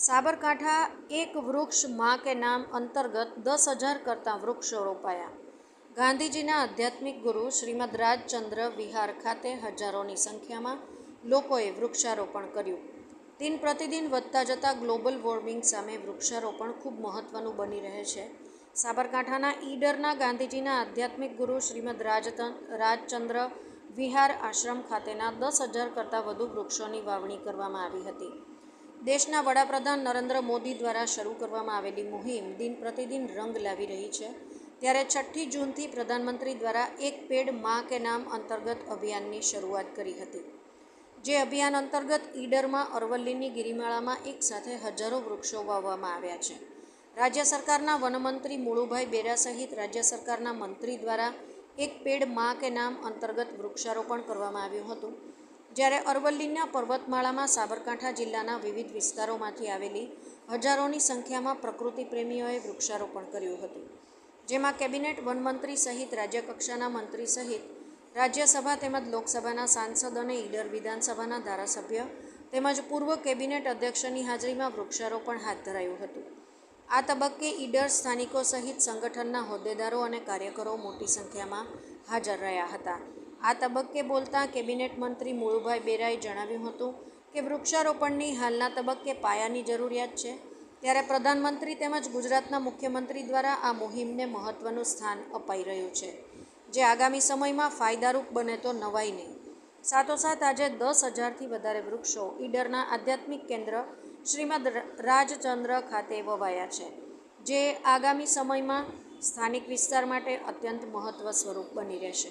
સાબરકાંઠા એક વૃક્ષમાં કે નામ અંતર્ગત દસ હજાર કરતાં વૃક્ષો રોપાયા. ગાંધીજીના આધ્યાત્મિક ગુરુ શ્રીમદ રાજચંદ્ર વિહાર ખાતે હજારોની સંખ્યામાં લોકોએ વૃક્ષારોપણ કર્યું. દિન પ્રતિદિન વધતા જતા ગ્લોબલ વોર્મિંગ સામે વૃક્ષારોપણ ખૂબ મહત્ત્વનું બની રહે છે. સાબરકાંઠાના ઈડરના ગાંધીજીના આધ્યાત્મિક ગુરુ શ્રીમદ રાજતન રાજચંદ્ર વિહાર આશ્રમ ખાતેના દસ હજાર કરતાં વધુ વૃક્ષોની વાવણી કરવામાં આવી હતી. દેશના વડાપ્રધાન નરેન્દ્ર મોદી દ્વારા શરૂ કરવામાં આવેલી મુહિમ દિન પ્રતિદિન રંગ લાવી રહી છે. ત્યારે છઠ્ઠી જૂનથી પ્રધાનમંત્રી દ્વારા એક પેડમાં કે નામ અંતર્ગત અભિયાનની શરૂઆત કરી હતી. જે અભિયાન અંતર્ગત ઈડરમાં અરવલ્લીની ગિરિમાળામાં એક સાથે હજારો વૃક્ષો વાવવામાં આવ્યા છે. રાજ્ય સરકારના વનમંત્રી મુળુભાઈ બેરા સહિત રાજ્ય સરકારના મંત્રી દ્વારા એક પેડમાં કે નામ અંતર્ગત વૃક્ષારોપણ કરવામાં આવ્યું હતું. જ્યારે અરવલ્લીના પર્વતમાળામાં સાબરકાંઠા જિલ્લાના વિવિધ વિસ્તારોમાંથી આવેલી હજારોની સંખ્યામાં પ્રકૃતિ પ્રેમીઓએ વૃક્ષારોપણ કર્યું હતું, જેમાં કેબિનેટ વનમંત્રી સહિત રાજ્યકક્ષાના મંત્રી સહિત રાજ્યસભા તેમજ લોકસભાના સાંસદ અને ઈડર વિધાનસભાના ધારાસભ્ય તેમજ પૂર્વ કેબિનેટ અધ્યક્ષની હાજરીમાં વૃક્ષારોપણ હાથ ધરાયું હતું. આ તબક્કે ઈડર સ્થાનિકો સહિત સંગઠનના હોદ્દેદારો અને કાર્યકરો મોટી સંખ્યામાં હાજર રહ્યા હતા. આ તબક્કે બોલતા કેબિનેટ મંત્રી મુળુભાઈ બેરાએ જણાવ્યું હતું કે વૃક્ષારોપણની હાલના તબક્કે પાયાની જરૂરિયાત છે. ત્યારે પ્રધાનમંત્રી તેમજ ગુજરાતના મુખ્યમંત્રી દ્વારા આ મુહિમને મહત્ત્વનું સ્થાન અપાઈ રહ્યું છે, જે આગામી સમયમાં ફાયદારૂપ બને તો નવાઈ નહીં. સાથોસાથ આજે દસ હજારથી વધારે વૃક્ષો ઈડરના આધ્યાત્મિક કેન્દ્ર શ્રીમદ રાજચંદ્ર ખાતે વવાયા છે, જે આગામી સમયમાં સ્થાનિક વિસ્તાર માટે અત્યંત મહત્ત્વ સ્વરૂપ બની રહેશે.